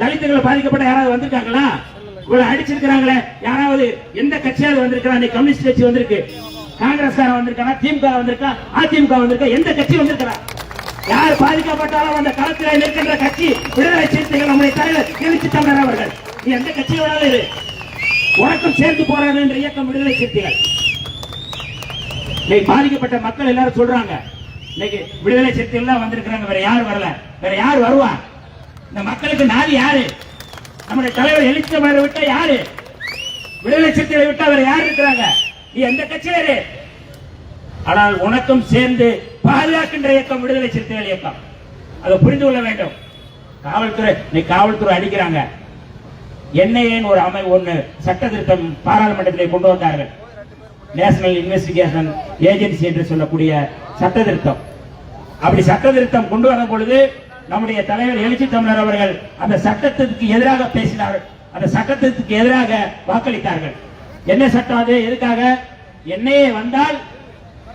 தலித்துகள் பாதிக்கப்பட்ட யாராவது வந்திருக்காங்களா? இவ்வளவு அடிச்சிருக்கிறாங்களே. யாராவது எந்த கட்சியாவது வந்திருக்கா? இன்னைக்கு கம்யூனிஸ்ட் கட்சி வந்திருக்கு. காங்கிரஸ் வந்திருக்கானா? திமுக வந்திருக்கா? அதிமுக வந்திருக்கா? எந்த கட்சி வந்திருக்கிறா? யார் பாதிக்கப்பட்டாலும் அந்த களத்தில் நிற்கின்ற கட்சி விடுதலை சிறுத்தைகள் நம்முடைய தலைவர் எழுச்சி தமிழர் அவர்கள். நீ எந்த கட்சியோட இரு. உனக்கும் சேர்ந்து போராடு என்ற இயக்கம் விடுதலை சிறுத்தைகள். இன்னைக்கு பாதிக்கப்பட்ட மக்கள் எல்லாரும் சொல்றாங்க. இன்னைக்கு விடுதலை சிறுத்தைகள் தான் வந்திருக்கிறாங்க. வேற யார் வரல. வேற யார் வருவா? இந்த மக்களுக்கு நாதி யாரு? நம்முடைய தலைவர் எழுச்சி தமிழரை விட்டா யாரு? விடுதலை சிறுத்தைகளை விட்டா வேற யார் இருக்கிறாங்க? நீ எந்த கட்சியில ஆனால் உனக்கும் சேர்ந்து பாதுகாக்கின்ற இயக்கம் விடுதலை சிறுத்தைகள் இயக்கம். அதை புரிந்து கொள்ள வேண்டும். காவல்துறை நீ காவல்துறை அடிக்கிறாங்க. என்ஐஏன்னு ஒரு அமை ஒண்ணு சட்ட திருத்தம் பாராளுமன்றத்தில் கொண்டு வந்தார்கள்? நேஷனல் இன்வெஸ்டிகேஷன் ஏஜென்சி என்று சொல்லக்கூடிய சட்ட திருத்தம் அப்படி சட்ட திருத்தம் கொண்டு வரும் பொழுது நம்முடைய தலைவர் எழுச்சி தமிழர் அவர்கள் அந்த சட்டத்திற்கு எதிராக பேசினார்கள். அந்த சட்டத்திற்கு எதிராக வாக்களித்தார்கள். என்ன சட்டம் அது? எதுக்காக? என்னையே வந்தால்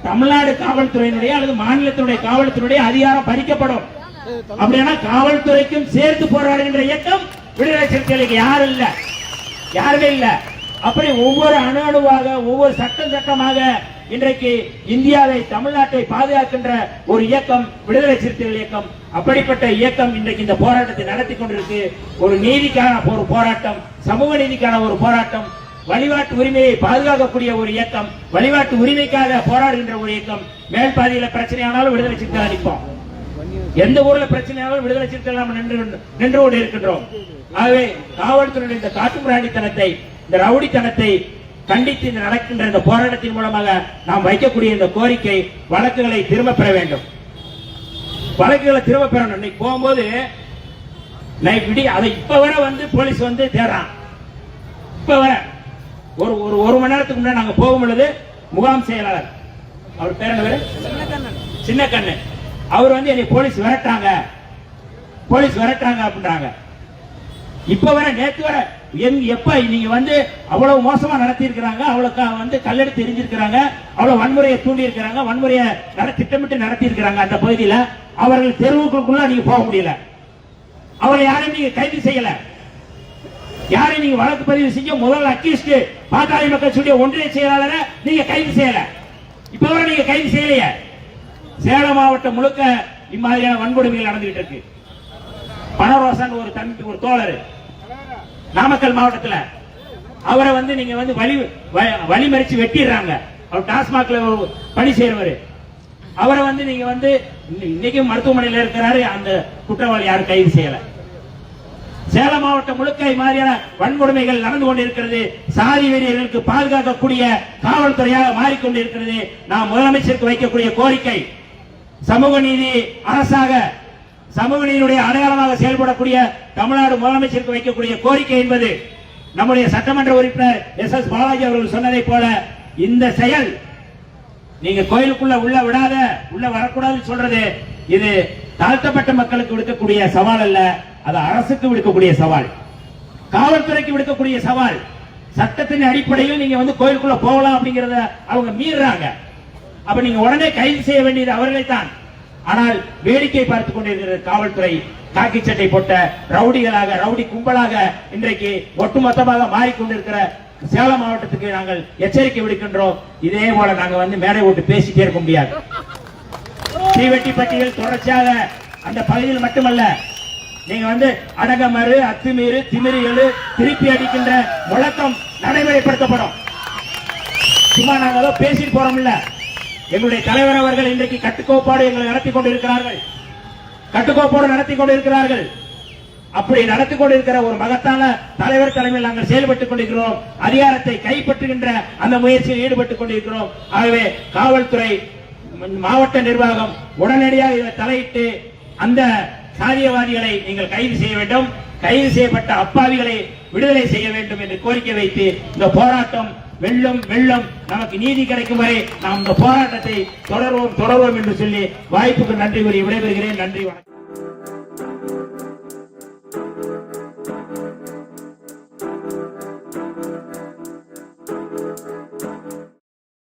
தமிழ்நாடு காவல்துறையினுடைய அல்லது மாநிலத்தினுடைய காவல்துறையுடைய அதிகாரம் பறிக்கப்படும். அப்படின்னா காவல்துறைக்கும் சேர்த்து போராடுகின்ற இயக்கம் விடுதலை சிறுத்தைகளுக்கு யாரும் இல்ல. யாருமே இல்லை. அப்படி ஒவ்வொரு அணு அணுவாக ஒவ்வொரு சட்டம் சட்டமாக இன்றைக்கு இந்தியாவை தமிழ்நாட்டை பாதுகாக்கின்ற ஒரு இயக்கம் விடுதலை சிறுத்தைகள் இயக்கம். அப்படிப்பட்ட இயக்கம் இன்றைக்கு இந்த போராட்டத்தை நடத்தி கொண்டிருக்கு. ஒரு நீதிக்கான ஒரு போராட்டம் சமூக நீதிக்கான ஒரு போராட்டம் வழிபாட்டு உரிமையை பாதுகாக்கக்கூடிய ஒரு இயக்கம் வழிபாட்டு உரிமைக்காக போராடுகின்ற ஒரு இயக்கம். மேல் பாதியில பிரச்சனையானாலும் விடுதலை சிறுத்தை அளிப்போம் எந்த ஊர்ல பிரச்சனையானாலும் விடுதலை சிறுத்தை நாம் நின்று நின்று கொண்டு இருக்கின்றோம் ஆகவே காவல்துறையின் இந்த காட்டுப்பிராணித்தனத்தை இந்த ரவுடித்தனத்தை கண்டித்து இந்த நடக்கின்ற இந்த போராட்டத்தின் மூலமாக நாம் வைக்கக்கூடிய இந்த கோரிக்கை வழக்குகளை திரும்ப பெற வேண்டும். வழக்குகளை திரும்ப பெறணும். இன்னைக்கு போகும்போது நைட் விடி அதை இப்ப வர வந்து போலீஸ் வந்து தேடுறான். இப்ப வர. ஒரு ஒரு ஒரு மணி நேரத்துக்கு முன்னாடி நாங்க போகும் பொழுது முகாம் செயலாளர். அவர் பேர் என்ன சின்ன கண்ணு அவர் வந்து என்னை போலீஸ் விரட்டாங்க போலீஸ் விரட்டாங்க அப்படின்றாங்க. இப்ப வர நேத்து வர எப்ப நீங்க வந்து அவ்வளவு மோசமா நடத்தி இருக்கிறாங்க அவ்வளவு வந்து கல்லெடுத்து எரிஞ்சிருக்கிறாங்க அவ்வளவு வன்முறையை தூண்டி இருக்கிறாங்க வன்முறையை திட்டமிட்டு நடத்தி இருக்கிறாங்க அந்த பகுதியில அவர்கள் தெருவுக்குள்ள நீங்க போக முடியல. அவரை யாரையும் நீங்க கைது செய்யல. யாரை நீங்க வழக்கு பதிவு செஞ்ச முதல் அக்யூஸ்ட் பாட்டாளி மக்கள் சொல்லிய ஒன்றிய செயலாளரை நீங்க கைது செய்யல. இப்ப வரை நீங்க கைது செய்யலையே. சேலம் மாவட்டம் முழுக்க இம்மாதிரியான வன்கொடுமைகள் நடந்துகிட்டு இருக்கு. பனரோசன் ஒரு தம்பி ஒரு தோழர். நாமக்கல் மாவட்டத்துல. அவரை வந்து நீங்க வந்து வழி வழிமறிச்சு வெட்டிடுறாங்க. அவர் டாஸ்மாக்ல பணி செய்யறவர் அவரை வந்து நீங்க வந்து இன்னி- இன்னைக்கும் மருத்துவமனையில இருக்கிறாரு. அந்த குற்றவாளி யாரும் கைது செய்யல. சேலம் மாவட்டம் முழுக்க மாதிரியான வன்கொடுமைகள் நடந்து கொண்டிருக்கிறது. சாதி வெறியர்களுக்கு பாதுகாக்கக்கூடிய காவல்துறையாக மாறிக்கொண்டிருக்கிறது. நாம் முதலமைச்சருக்கு வைக்கக்கூடிய கோரிக்கை. சமூக நீதி அரசாக சமூக நீதியுடைய அடையாளமாக செயல்படக்கூடிய தமிழ்நாடு முதலமைச்சருக்கு வைக்கக்கூடிய கோரிக்கை என்பது நம்முடைய சட்டமன்ற உறுப்பினர் எஸ் எஸ் பாலாஜி அவர்கள் சொன்னதை போல இந்த செயல் நீங்க கோயிலுக்குள்ள உள்ள விடாத உள்ள வரக்கூடாதுன்னு சொல்றது இது தாழ்த்தப்பட்ட மக்களுக்கு விடுக்கக்கூடிய சவால் அல்ல அது அரசுக்கு விடுக்கக்கூடிய சவால். காவல்துறைக்கு விடுக்கக்கூடிய சவால். சட்டத்தின் அடிப்படையில் நீங்க வந்து கோயிலுக்குள்ள போகலாம் அப்படிங்கறத அவங்க மீறாங்க அப்ப நீங்க உடனே கைது செய்ய வேண்டியது அவர்களை தான் ஆனால் வேடிக்கை பார்த்துக் கொண்டிருக்கிற காவல்துறை காக்கி சட்டை போட்ட ரவுடிகளாக ரவுடி கும்பலாக இன்றைக்கு ஒட்டுமொத்தமாக மாறிக்கொண்டிருக்கிற சேலம் மாவட்டத்துக்கு நாங்கள் எச்சரிக்கை விடுக்கின்றோம். இதே போல நாங்க வந்து மேடை விட்டு பேசிட்டே இருக்க முடியாது. தீவெட்டிப்பட்டியில் தொடர்ச்சியாக அந்த பகுதியில் மட்டுமல்ல நீங்க வந்து அடகமறு அத்துமீறு திமிரியலு திருப்பி அடிக்கின்ற முழக்கம் நடைமுறைப்படுத்தப்படும். சும்மா நாங்க ஏதோ பேசிட்டு போறோம் இல்ல எங்களுடைய தலைவர் அவர்கள் இன்றைக்கு கட்டுக்கோப்பாடு எங்களை நடத்தி கொண்டிருக்கிறார்கள். கட்டுக்கோப்போடு நடத்தி கொண்டிருக்கிறார்கள். அப்படி நடத்தி கொண்டிருக்கிற ஒரு மகத்தான தலைவர் தலைமையில் நாங்கள் செயல்பட்டுக் கொண்டிருக்கிறோம். அதிகாரத்தை கைப்பற்றுகின்ற அந்த முயற்சியில் ஈடுபட்டுக் கொண்டிருக்கிறோம். ஆகவே காவல்துறை மாவட்ட நிர்வாகம் உடனடியாக இதை தலையிட்டு அந்த சாதியவாதிகளை நீங்கள் கைது செய்ய வேண்டும். கைது செய்யப்பட்ட அப்பாவிகளை விடுதலை செய்ய வேண்டும் என்று கோரிக்கை வைத்து இந்த போராட்டம் வெள்ளம் வெள்ளம் நமக்கு நீதி கிடைக்கும் வரை நாம் இந்த போராட்டத்தை தொடர்வோம் தொடர்வோம் என்று சொல்லி வாய்ப்புக்கு நன்றி கூறி விடைபெறுகிறேன். நன்றி வணக்கம்.